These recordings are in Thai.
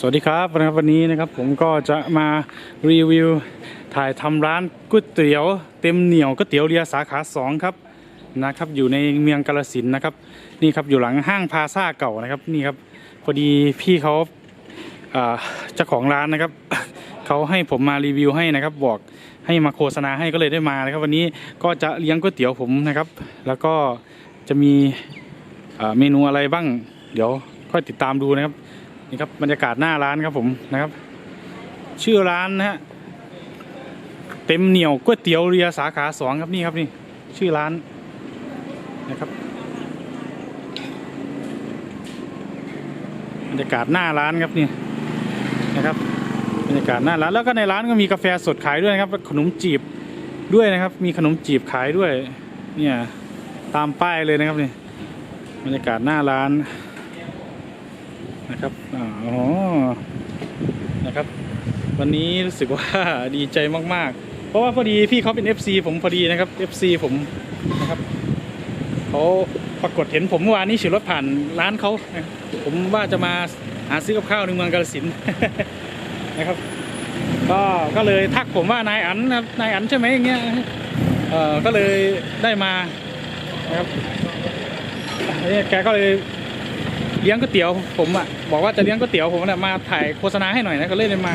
สวัสดีครับนะครับวันนี้นะครับผมก็จะมารีวิวถ่ายทำร้านก๋วยเตี๋ยวเต็มเหนียวก๋วยเตี๋ยวเรียสาขาสองครับนะครับอยู่ในเมืองกาลสินนะครับนี่ครับอยู่หลังห้างพาซาเก่านะครับนี่ครับพอดีพี่เขาเจ้าของร้านนะครับเขาให้ผมมารีวิวให้นะครับบอกให้มาโฆษณาให้ก็เลยได้มานะครับ วันนี้ก็จะเลี้ยงก๋วยเตี๋ยวผมนะครับ แล้วก็จะมีเมนูอะไรบ้าง เดี๋ยวค่อยติดตามดูนะครับ นี่ครับบรรยากาศหน้าร้านครับผมนะครับ ชื่อร้านนะฮะเต็มเหนียวก๋วยเตี๋ยวเรือสาขาสองครับนี่ครับนี่ชื่อร้านนะครับบรรยากาศหน้าร้านครับนี่นะครับบรรยากาศหน้าร้านแล้วก็ในร้านก็มีกาแฟสดขายด้วยนะครับ ขนมจีบด้วยนะครับ มีขนมจีบขายด้วยเนี่ยตามป้ายเลยนะครับนี่บรรยากาศหน้าร้านนะครับอ่า อ๋อนะครับ วันนี้รู้สึกว่าดีใจมากๆ เพราะว่าพอดีพี่เขาเป็น FC ผมพอดีนะครับ FC ผมนะครับเขาปรากฏเห็นผมเมื่อวานนี้ขี่รถผ่านร้านเขาผมว่าจะมาหาซื้อกับข้าวในเมืองกาฬสินนะครับ ก็ก็เลยทักผมว่านายอันนะครับนายอันใช่ไหมอย่างเงี้ยเออก็เลยได้มานะครับนนี้แกก็เลย เลี้ยงก๋วยเตี๋ยวผมอะบอกว่าจะเลี้ยงก๋วยเตี๋ยวผมเนี่ยมาถ่ายโฆษณาให้หน่อยนะก็เลยได้มา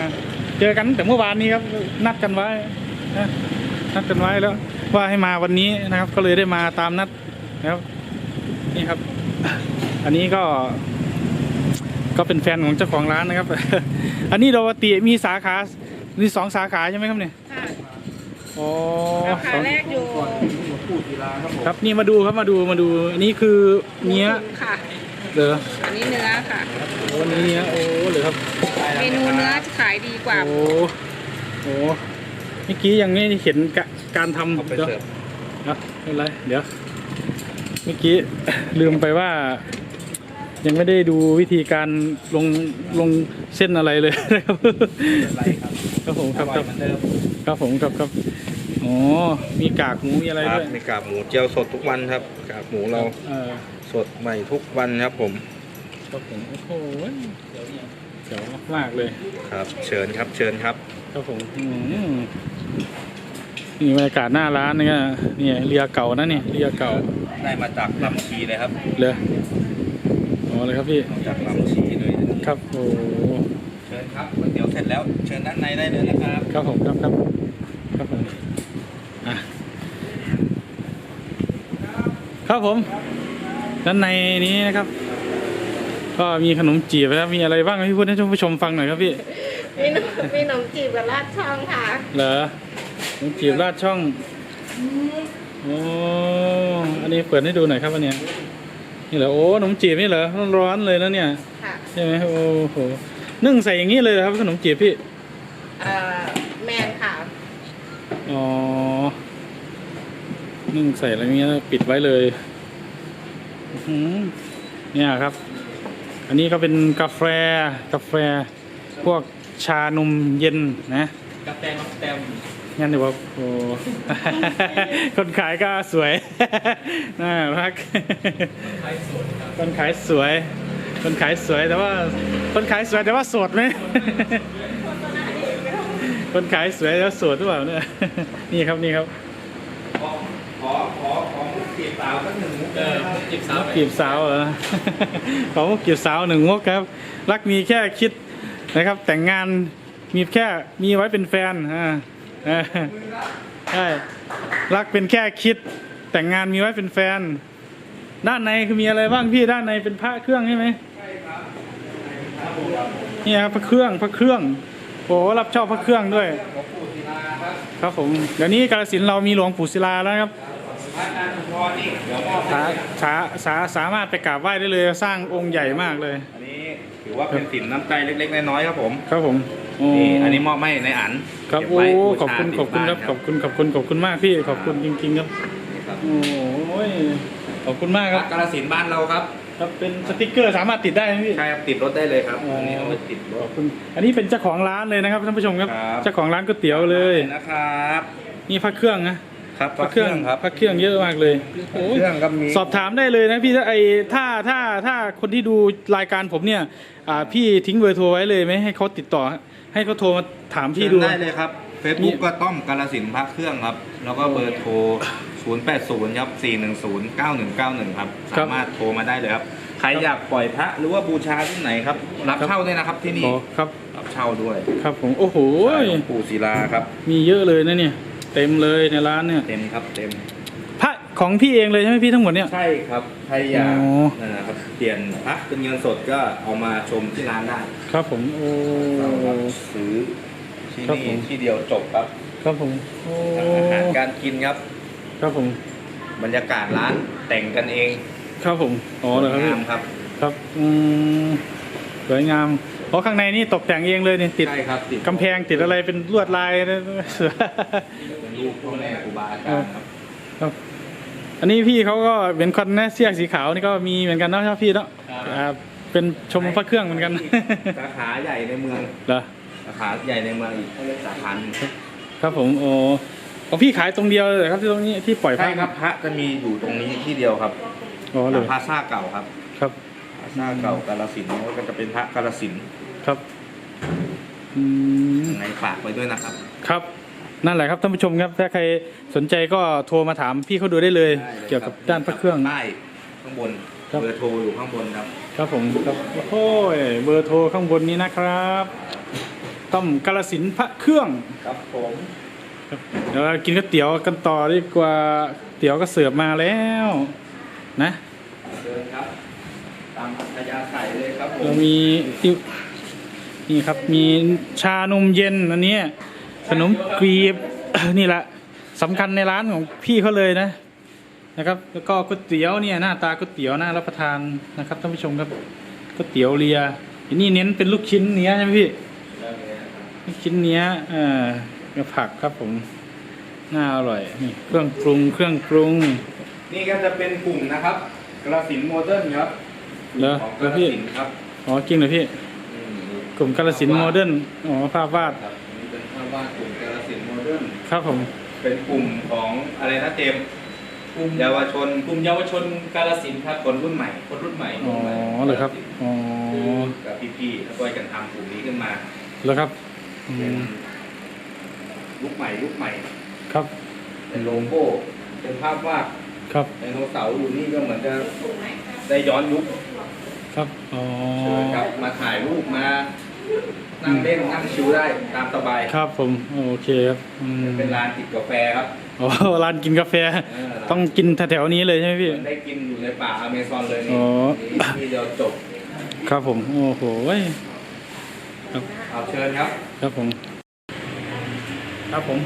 เจอกันตั้งแต่เมื่อวานนี้ครับนัดกันไว้นะนัดกันไว้แล้ว ว่าให้มาวันนี้นะครับ ก็เลยได้มาตามนัดนะครับนี่ครับ อันนี้ก็ ก็เป็นแฟนของเจ้าของร้านนะครับ อันนี้โดวติมีสาขามีสองสาขาใช่ไหมครับเนี่ยค่ะอ๋อสาขาแรกอยู่ครับนี่มาดูครับมาดูมาดู อันนี้คือเนื้อค่ะ เหรออันนี้เนื้อค่ะ โอ้อันนี้เนื้อโอ้เหรอครับเมนูเนื้อจะขายดีกว่า โอ้โหเมื่อกี้ยังไม่เห็นกะการทำเอาไปเดี๋ยวเสิร์ฟอะไม่เป็นไรเดี๋ยว เมื่อกี้ลืมไปว่า ยังไม่ได้ดูวิธีการลงลงเส้นอะไรเลยนะครับไรครับครับผมครับอคร่อรัยบเหมือนเดิมครับผมครับครับอ๋อมีกากหมูมีอะไรครัด้บวยมีกากหมูเจียวสดทุกวันครับ กากหมูเราเออ สดใหม่ทุกวันครับผมครับผมโอ้โหเจ๋วมากๆเลย ครับ เชิญครับเชิญครับครับผมอืมนี่บรรยากาศหน้าร้านเนี่ยเนี่ยเรือเก่านะเนี่ยเรือเก่าได้มาจากลำชีเลยครับเลยอ๋อเลยครับพี่มาจากลำชีเลยครับโอ้เชิญครับก๋วยเตี๋ยวเสร็จแล้วเชิญด้านในได้เลยนะครับครับผมครับครับครับผมอะครับผม ด้านในนี้นะครับ ก็มีขนมจีบนะครับมีอะไรบ้างพี่พูดให้ท่านผู้ชมฟังหน่อยครับพี่มีนมมีนมจีบกับราดช่องค่ะเหรอขนมจีบราดช่องโอ้อันนี้เปิดให้ดูหน่อยครับอันเนี้ยนี่เหรอโอ้ขนมจีบนี่เหรอร้อนๆเลยนะเนี่ยค่ะใช่ไหมโอ้โหนึ่งใส่อย่างนี้เลยเหรอครับขนมจีบพี่เอ่อแมนค่ะอ๋อนึ่งใส่อะไรเงี้ยปิดไว้เลยอื้อหือ เนี่ยครับ อันนี้ก็เป็นกาแฟกาแฟพวกชานมเย็นนะกาแฟมาแตมงั้นเดี๋ยวว่าโอ้คนขายก็สวย น่ารัก คนขายสวย คนขายสวยแต่ว่า คนขายสวยแต่ว่าโสดไหมคนขายสวยแล้วโสดหรือเปล่าเนี่ย นี่ครับนี่ครับขอขอขอขอมุก จีบสาวสักหนึ่งมุกเลยครับจีบสาวกีบสาวเหรอ ขอมุกกีบสาวหนึ่งมุกครับ รักมีแค่คิดนะครับ แต่งงานมีแค่มีไว้เป็นแฟนอ่าอ่าใช่รักเป็นแค่คิด แต่งงานมีไว้เป็นแฟน ด้านในคือมีอะไรบ้างพี่ด้านในเป็นพระเครื่องใช่ไหมนี่ครับพระเครื่องพระเครื่องโอ้รับชอบพระเครื่องด้วย ครับผมเดี๋ยวนี้กาฬสินธุ์เรามีหลวงปู่ศิลาแล้วนะครับ สาสาสาสามารถไปกราบไหว้ได้เลยสร้างองค์ใหญ่มากเลย อันนี้ถือว่าเป็นสินน้ำใจเล็กๆน้อยๆครับผม ครับผมอ้นี่อันนี้มอบให้ในอันครับโอ้ขอบคุณขอบคุณครับขอบคุณขอบคุณขอบคุณมากพี่ขอบคุณจริง ๆ ครับโอ้ยขอบคุณมากครับกาลสินบ้านเราครับครับเป็นสติกเกอร์สามารถติดได้ไหมพี่ใช่ครับติดรถได้เลยครับอันนี้เอาไว้ติดรขอถบคุณอันนี้เป็นเจ้าของร้านเลยนะครับท่านผู้ชมครับครับเจ้าของร้านก๋วยเตี๋ยวเลยนะครับนี่พระเครื่องนะ ครับพระเครื่องครับพระเครื่องเยอะมากเลยโอ้ยเครื่องก็มีสอบถามได้เลยนะพี่ถ้าไอถ้าถ้าถ้าคนที่ดูรายการผมเนี่ยอ่าพี่ทิ้งเบอร์โทรไว้เลยไหมให้เขาติดต่อ ให้เขาโทรมาถามพี่เชิญดู ได้เลยครับ Facebook ก็ต้อมกาลสินธุ์พระเครื่องครับ แล้วก็เบอร์โทร 080ครับ410 9191 ครับ ครับ สามารถโทรมาได้เลยครับ ใครอยากปล่อยพระหรือว่าบูชาที่ไหนครับ รับครับเช่าด้วยนะครับที่นี่ อ๋อครับ รับเช่าด้วยครับผมโอ้โห หลวงปู่ศิลาครับ มีเยอะเลยนะเนี่ย เต็มเลยในร้านเนี่ยเต็มครับเต็มพระของพี่เองเลยใช่ไหมพี่ทั้งหมดเนี่ย ใช่ครับใครอยากอ๋อนั่นนะครับเปลี่ยนพระเป็นเงินสดก็เอามาชมที่ร้านได้ครับผมโอ้ เราครับซื้อที่ครับนี่ผมที่เดียวจบครับครับผมโอ้ทั้งอาหารการกินครับ ครับผมบรรยากาศร้านแต่งกันเองครับผมอ๋อเหรอครับพี่งามครับ ครับอืมสวยงาม เพราะข้างในนี่ตกแต่งเองเลยเนี่ยติดใช่ครับติดกำแพงติดอะไรเป็นลวดลายนะ เป็นรูปพ่อแม่ครูบาอาจารย์ครับครับอันนี้พี่เขาก็เป็นคอนนะเสียกสีขาวนี่ก็มีเหมือนกันเนาะครับพี่เนาะครับอ่าเป็นชมพระเครื่องเหมือนกันสาขาใหญ่ในเมืองเหรอสาขาใหญ่ในเมืองอีกสาขาหนึ่งครับผมโอ้ของพี่ขายตรงเดียวเลยเหรอครับที่ตรงนี้ที่ปล่อยพใช่ระครับพระจะมีอยู่ตรงนี้ที่เดียวครับอ๋อเลยพระซ่าเก่าครับ ครับ พระซ่าเก่ากาลสินธุ์ก็จะเป็นพระกาลสินธุ์ครับอืมในฝากไว้ด้วยนะครับ ครับ นั่นแหละครับท่านผู้ชมครับ ถ้าใครสนใจก็โทรมาถามพี่เขาดูได้เลย ได้ลเกี่ยวกับด้านพระเครื่อง ใต้ข้างบนครับ เบอร์โทรอยู่ข้างบนครับ ครับผมครับโอ้ยเบอร์โทรข้างบนนี้นะครับต้อมกาลสินธุ์พระเครื่อง ครับผมเดี๋ยวเรากินก๋วยเตี๋ยวกันต่อดีกว่าเตี๋ยวก็เสิร์ฟมาแล้ว นะเดินครับ ตามอัธยาศัยเลยครับผมเรามีติวนี่ครับมีชานมเย็นอันนี้ขนมกรีบนี่แหละสำคัญในร้านของพี่เขาเลยนะนะครับ แล้วก็ก๋วยเตี๋ยวเนี่ยหน้าตาก๋วยเตี๋ยวน่ารับประทานนะครับท่านผู้ชมครับก๋วยเตี๋ยวเรียอันนี้เน้นเป็นลูกชิ้นเนื้อใช่ไหมพี่ลูกชิ้นเนื้อเอ่อกับผักครับผมน่าอร่อยนี่เครื่องปรุงเครื่องปรุง นี่ก็จะเป็นกลุ่มนะครับกระสินธุ์โมเดิร์นครับ เหรอของกแล้วระพี่ สินธุ์ครับอ๋อจริงเหรอพี่ อืมกลุ่มกาลสินธุ์โมเดิร์นอ๋อภาพวาดครับนี่เป็นภาพวาดกลุ่มกระสินธุ์โมเดิร์นครับผมเป็นกลุ่มของอะไรนะเจมส์กลุ่มเยาวชนกลุ่มเยาวชนกาลสินธุ์ครับคนรุ่นใหม่ คนรุ่นใหม่อ๋อเหรอครับอ๋อกับพี่ๆช่วยกันทำกลุ่มนี้ขึ้นมาแล้วครับอืเป็นมลุกใหม่ลุกใหม่ ครับเป็นโลโก้เป็นภาพวาดครับไดโนเสาร์อยู่นี่ก็เหมือนจะได้ย้อนยุค ครับอ๋อเชิญครับมาถ่ายรูปมานั่งเล่นนั่งชิวได้ตามสบายครับผมโอเคครับอืมเป็นร้านติดกาแฟครับอ๋อร้านกินกาแฟเออต้องกินแถวๆนี้เลยใช่ไหมเหพี่มือนได้กินอยู่ในป่าอเมซอนเลยนี่อ๋อ นี่ที่เดียวจบครับผมโอ้โหเว้ยครับเอาเชิญครับครับผม ครับผม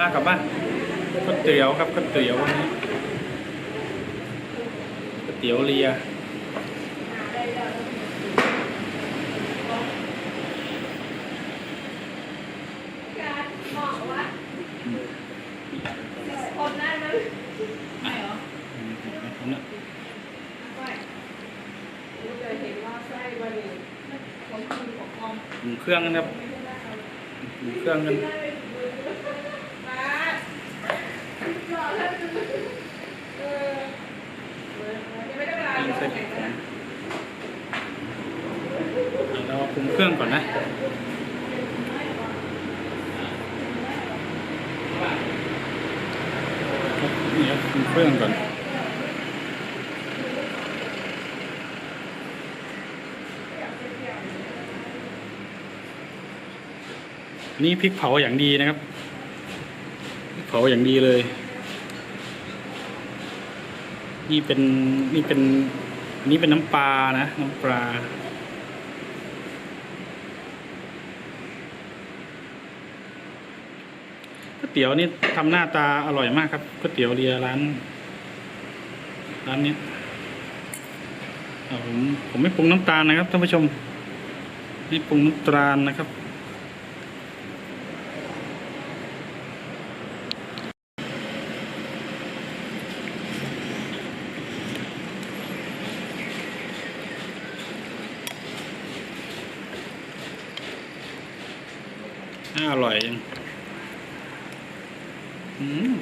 ลากกลับบ้านก๋วยเตี๋ยวครับก๋วยเตี๋ยววันนี้ก๋วยเตี๋ยวเรียอืมเอานะ หมุนเครื่องกันครับหมุนเครื่องกันนี่เสร็จเราปรุงเครื่องก่อนนะครับนี่ครับปรุงเครื่องก่อน นี่พริกเผาอย่างดีนะครับ เผาอย่างดีเลย นี่เป็นนี่เป็นนี่เป็นน้ำปลานะ น้ำปลาก๋วยเตี๋ยวนี่ทำหน้าตาอร่อยมากครับก๋วยเตี๋ยวเรียร้านร้านนี้ผมผมไม่ปรุงน้ำตาลนะครับท่านผู้ชมไม่ปรุงน้ำตาลนะครับ น่าอร่อยจังอืม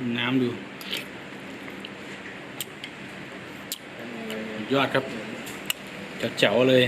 ชิมน้ำดูยอดครับเจ๋วเลย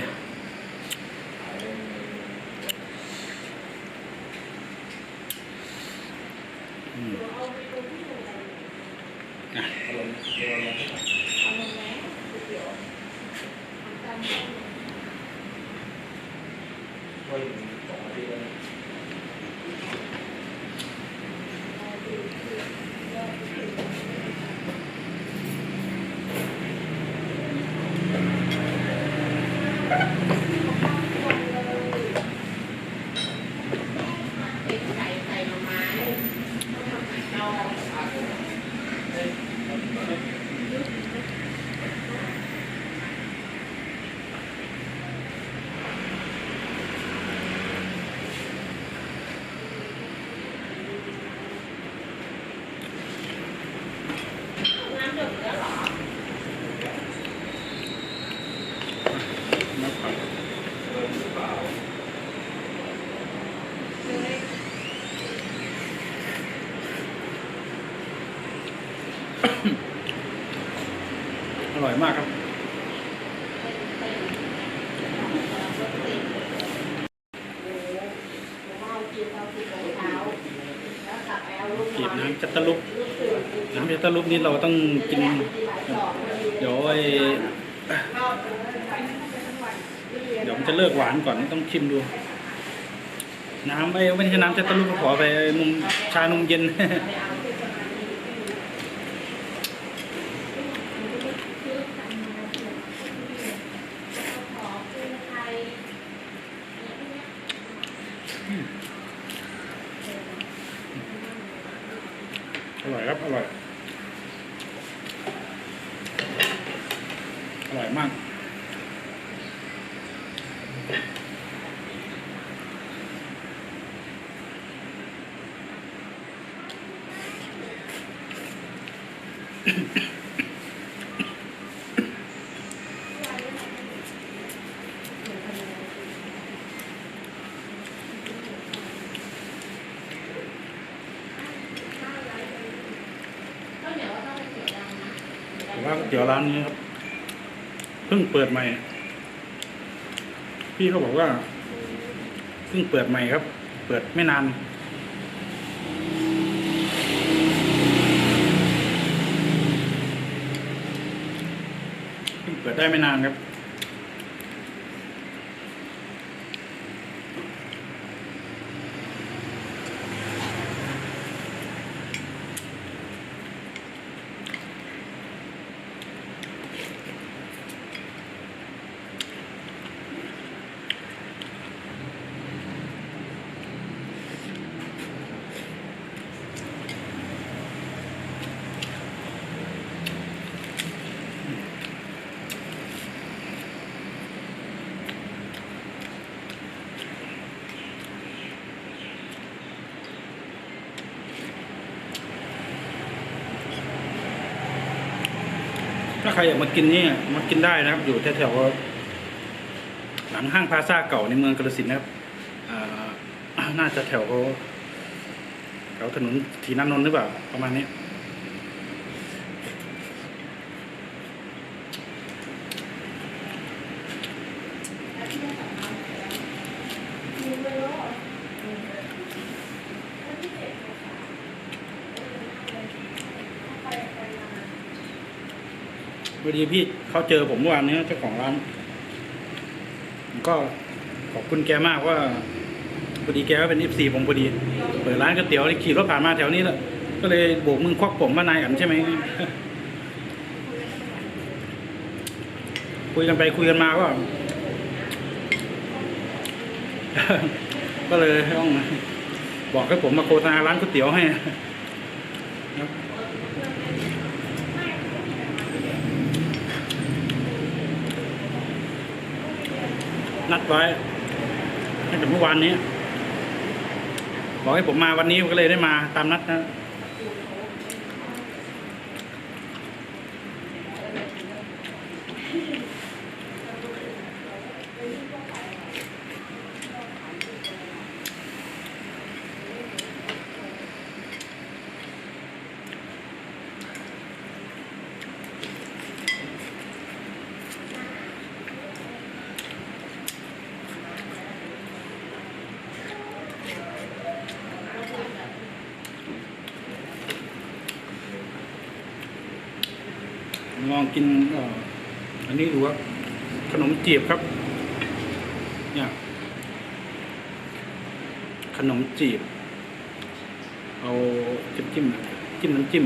น้ำจัตตะลุกนี่เราต้องกิน เดี๋ยวไอเดี๋ยวมันจะเลิกหวานก่อนต้องชิมดู น้ำไอ้ไม่ใช่น้ำจัตตะลุกก็ขอไปนมชานมเย็น อร่อยครับ อร่อย อร่อยมาก แต่ว่าก๋วยเตี๋ยวร้านนี้ครับ เพิ่งเปิดใหม่ พี่เขาบอกว่า เพิ่งเปิดใหม่ครับ เปิดไม่นาน เพิ่งเปิด ได้ไม่นานครับ รอยากมากินนี่มากินได้นะครับ อยู่แถวๆหลังห้างพาซาเก่าในเมืองกระสินนะครับน่าจะแถวแถวถนนทีนันนนหรือเปล่าประมาณนี้ อดีพี่เขาเจอผมเมื่อวานนี้เจ้าของร้าน ก็ขอบคุณแกมากว่าพอดีแกก็เป็นเอฟซีผมพอดี เปิดร้านก๋วยเตี๋ยวนี่ขี่รถผ่านมาแถวนี้แหละก็เลยโบกมือควักผมว่านายอันใช่ไหมคุยกันไปคุยกันมาก็ ก็เลยต้องบอกให้ผมมาโฆษณาร้านก๋วยเตี๋ยวให้ ครับ นัดไว้ตั้งแต่เมื่อวานนี้ บอกให้ผมมาวันนี้ก็เลยได้มาตามนัดนะ ลองกินเอ่ออันนี้ดูครับขนม จีบครับ เนี่ย ขนมจีบ เอาจิ้มจิ้มจิ้มน้ำจิ้ม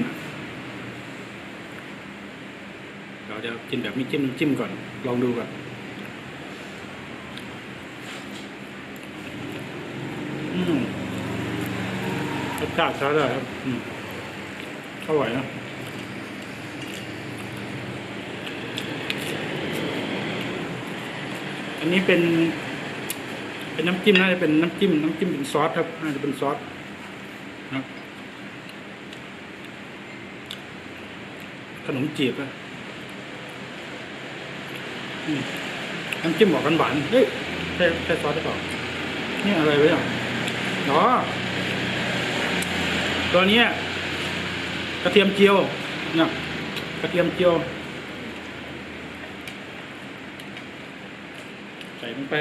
เดี๋ยวเดี๋ยวกินแบบไม่จิ้มน้ำจิ้มก่อน ลองดูก่อนอืมรสชาติใช้ได้ครับอืมอร่อยนะ อันนี้เป็น เป็นน้ำจิ้มน่าจะเป็นน้ำจิ้มน้ำจิ้มเป็นซอสครับน่าจะเป็นซอสนะครับขนมจีบอะน้ำจิ้มบอกกันหวานเฮ้ยใช่ใช่ซอสหรือเปล่านี่อะไรไว้อะอ๋อตัวนี้กระเทียมเจียวเนี่ยกระเทียมเจียว ส่ลงไป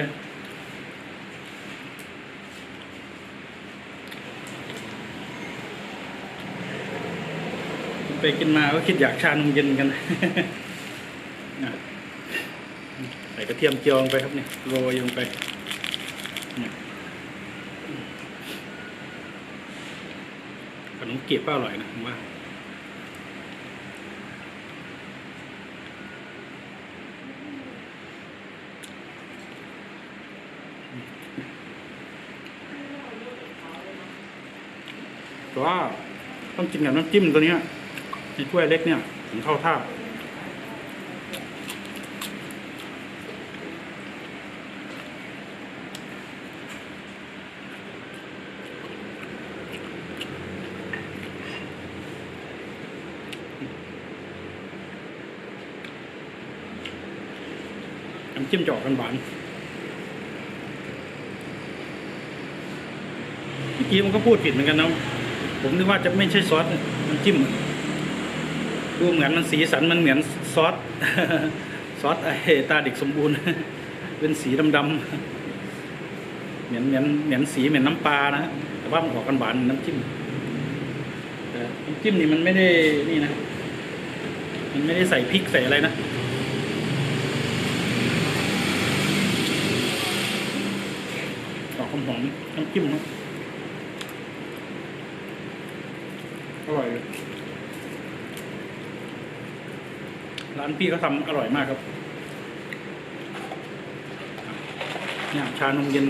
กินไปกินมาก็คิดอยากชานมเย็นกันใส่กระเทียมเจียวลงไปครับเนี่ยโรยลงไปขนมเกี๊ยวก็อร่อยนะผมว่า แต่ว่าต้องกินกับน้ำจิ้มตัวเนี้ยในถ้วยเล็กเนี่ยถึงเข้าท่าน้ำจิ้มจออกกันหวานเมื่อกี้มันก็พูดผิดเหมือนกันนะ ผมนึกว่าจะไม่ใช่ซอสน้ำจิ้มดูเหมือนมันสีสันมันเหมือนซอสซอสไอ้ตาเด็กสมบูรณ์ เป็นสีดำๆเหมือนเหมือนเหมือนสีเหมือนน้ำปลานะแต่ว่ามันออกกันหวานน้ำจิ้มแต่น้ำจิ้มนี่มันไม่ได้นี่นะมันไม่ได้ใส่พริกใส่อะไรนะออกหอมๆน้ำจิ้มเนาะ อร่อยเลย ร้านพี่เขาทำอร่อยมากครับเนี่ยชานมเย็น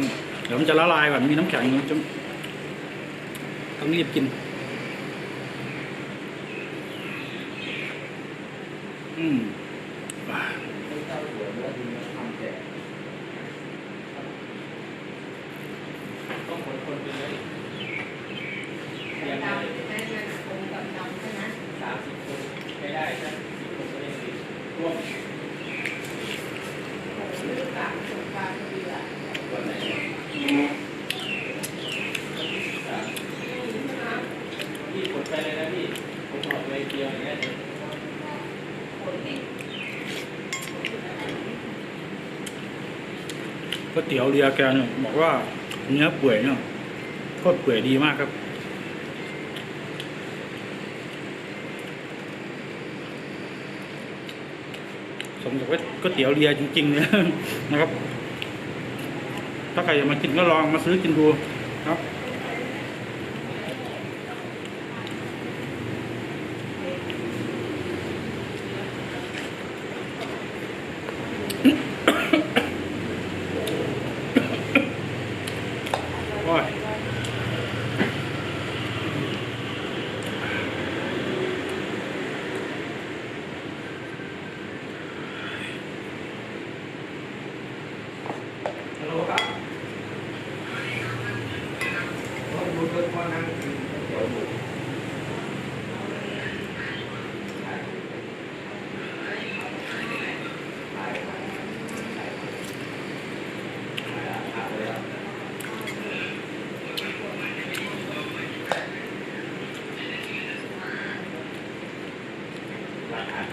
เดี๋ยวมันจะละลายก่อนมีน้ำแข็งจะต้องรีบกิน อืมอ่า ต้องคนคนไปเลยเรียง ดำ เลย ใช่ไหมคงดำดำใช่ไหม สามสิบคนไม่ได้สักสิบคนก็ยังดีร่วม ผมรู้จักสุกปลาเกลือ คนไหนสามพี่กดไปเลยนะพี่ผมถอดไปเดียวอย่างเงี้ย ก๋วยเตี๋ยวเรียแกเนี่ยบอกว่าเนื้อเปื่อยเนี่ยโคตรเปื่อยดีมากครับ สมกับว่าก๋วยเตี๋ยวเรียจริงๆเนี่ยนะครับ ถ้าใครอยากมากินก็ลองมาซื้อกินดู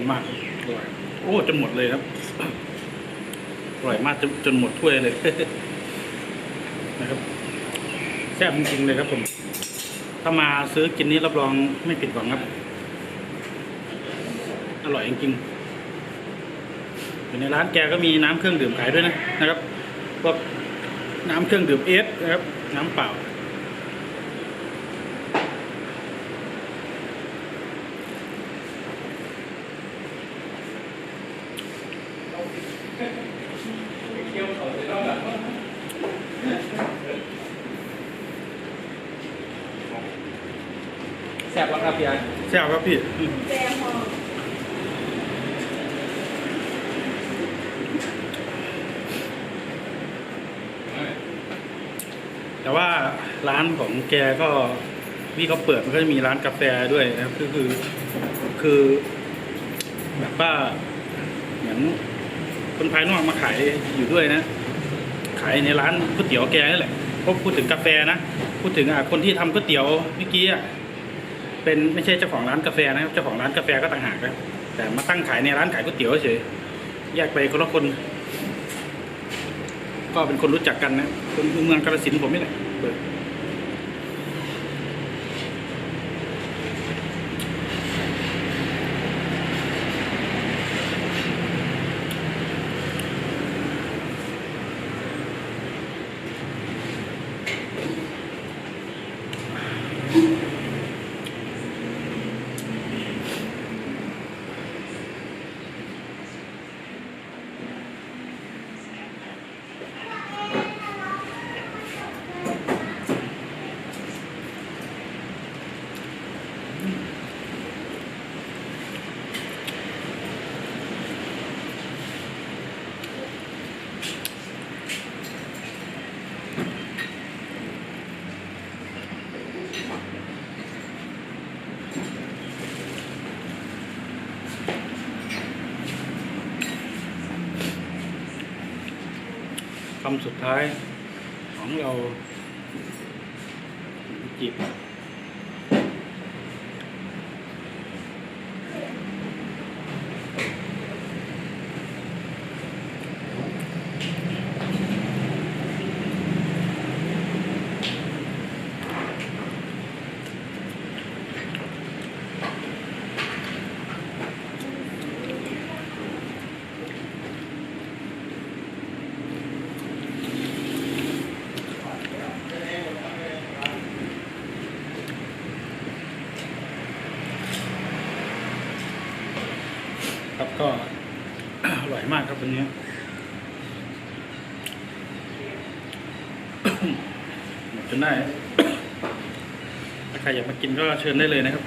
นมากอร่อยโอ้จนหมดเลยครับอร่อยมากจนจนหมดถ้วยเลย นะครับแซ่บจริงๆเลยครับผม ถ้ามาซื้อกินนี้รับรองไม่ผิดหวังครับ อร่อยจริงๆอยู่ในร้านแกก็มีน้ำเครื่องดื่มขายด้วยนะนะครับพวกน้ำเครื่องดื่มเอสนะครับ น้ำเปล่า แซ่บแล้วครับพี่ไอ้แซ่บครับพี่แจมองแต่ว่าร้านของแกก็พี่เขาเปิดมันก็จะมีร้านกาแฟด้วยนะครับคือคือคือแบบว่าเหมือนคนภายนอกมาขายอยู่ด้วยนะ ขายในร้านก๋วยเตี๋ยวแกนี่แหละพอพูดถึงกาแฟนะ พูดถึงอะคนที่ทำก๋วยเตี๋ยวเมื่อกี้อะ เป็นไม่ใช่เจ้าของร้านกาแฟนะครับเจ้าของร้านกาแฟก็ต่างหากนะแต่มาตั้งขายในร้านขายก๋วยเตี๋ยวเฉยแยกไปคนละคน ก็เป็นคนรู้จักกันนะคนเมืองกาลสินผมนี่แหละเปิดำสุดท้ายของเรา ก็อร่อยมากครับวันนี้หมดจนได้ถ้าใครอยากมากินก็เชิญได้เลยนะครับ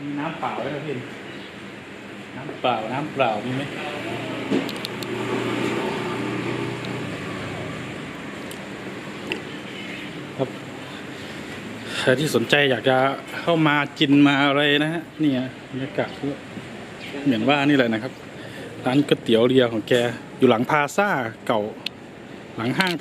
มีน้ำเปล่าด้วยครับพี่น้ำเปล่า น้ำเปล่ามีไหมครับใครที่สนใจอยากจะ เข้ามากินมาอะไรนะฮะนี่ยบรรยากาศเหมือนว่านี่แหละนะครับ ร้านก๋วยเตี๋ยวเรียของแกอยู่หลังพาซ่าเก่าหลังห้าง